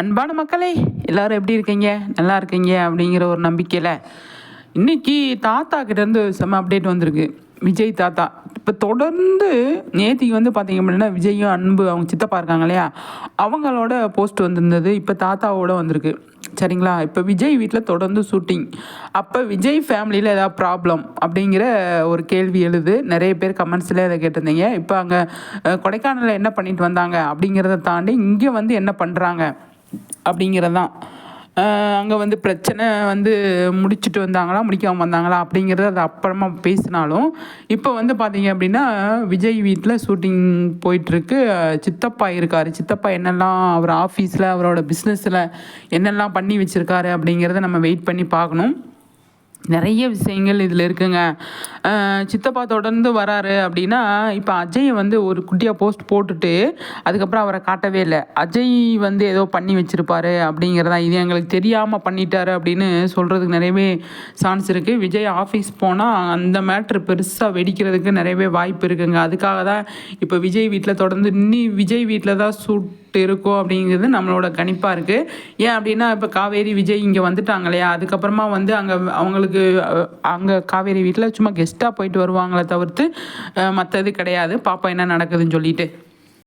அன்பான மக்களே எல்லாரும் எப்படி இருக்கீங்க? நல்லா இருக்கீங்க அப்படிங்கிற ஒரு நம்பிக்கையில் இன்னைக்கு தாத்தா கிட்டேருந்து செம்ம அப்டேட் வந்திருக்கு. விஜய் தாத்தா. இப்போ தொடர்ந்து நேத்திக்கு வந்து பார்த்தீங்க அப்படின்னா விஜயும் அன்பு அவங்க சித்தப்பா இருக்காங்க இல்லையா? அவங்களோட போஸ்ட் வந்திருந்தது இப்போ தாத்தாவோட வந்திருக்கு. சரிங்களா? இப்போ விஜய் வீட்டில் தொடர்ந்து ஷூட்டிங் அப்போ விஜய் ஃபேமிலியில் ஏதாவது ப்ராப்ளம் அப்படிங்கிற ஒரு கேள்வி எழுது. நிறைய பேர் கமெண்ட்ஸில் அதை கேட்டிருந்தீங்க. இப்போ அங்கே கொடைக்கானலில் என்ன பண்ணிட்டு வந்தாங்க அப்படிங்கிறத தாண்டி இங்கே வந்து என்ன பண்ணுறாங்க அப்படிங்கிறது தான் அங்கே வந்து பிரச்சனை வந்து முடிச்சுட்டு வந்தாங்களா முடிக்காமல் வந்தாங்களா அப்படிங்கிறத அது அப்புறமா பேசினாலும் இப்போ வந்து பார்த்தீங்க அப்படின்னா விஜய் வீட்டில் ஷூட்டிங் போயிட்டுருக்கு. சித்தப்பா இருக்கார். சித்தப்பா என்னெல்லாம் அவர் ஆஃபீஸில் அவரோட பிஸ்னஸில் என்னெல்லாம் பண்ணி வச்சுருக்காரு அப்படிங்கிறத நம்ம வெயிட் பண்ணி பார்க்கணும். நிறைய விஷயங்கள் இதில் இருக்குங்க. சித்தப்பா தொடர்ந்து வராரு அப்படின்னா இப்போ அஜய் வந்து ஒரு குட்டியாக போஸ்ட் போட்டுட்டு அதுக்கப்புறம் அவரை காட்டவே இல்லை. அஜய் வந்து ஏதோ பண்ணி வச்சுருப்பாரு அப்படிங்கிறதா இது எங்களுக்கு தெரியாமல் பண்ணிட்டாரு அப்படின்னு சொல்கிறதுக்கு நிறையவே சான்ஸ் இருக்குது விஜய் ஆஃபீஸ் போனால் அந்த மேட்ரு பெருசாக வெடிக்கிறதுக்கு நிறையவே வாய்ப்பு இருக்குங்க. அதுக்காக தான் இப்போ விஜய் வீட்டில் தொடர்ந்து இன்னி விஜய் வீட்டில் தான் சூட் இருக்கும் அப்படிங்கிறது நம்மளோட கணிப்பாக இருக்குது ஏன் அப்படின்னா இப்போ காவேரி விஜய் இங்கே வந்துட்டாங்க இல்லையா? அதுக்கப்புறமா வந்து அங்கே அவங்களுக்கு அங்கே காவேரி வீட்டில் சும்மா கெஸ்ட்டாக போயிட்டு வருவாங்களே தவிர்த்து மற்றது கிடையாது. பாப்பா என்ன நடக்குதுன்னு சொல்லிட்டு.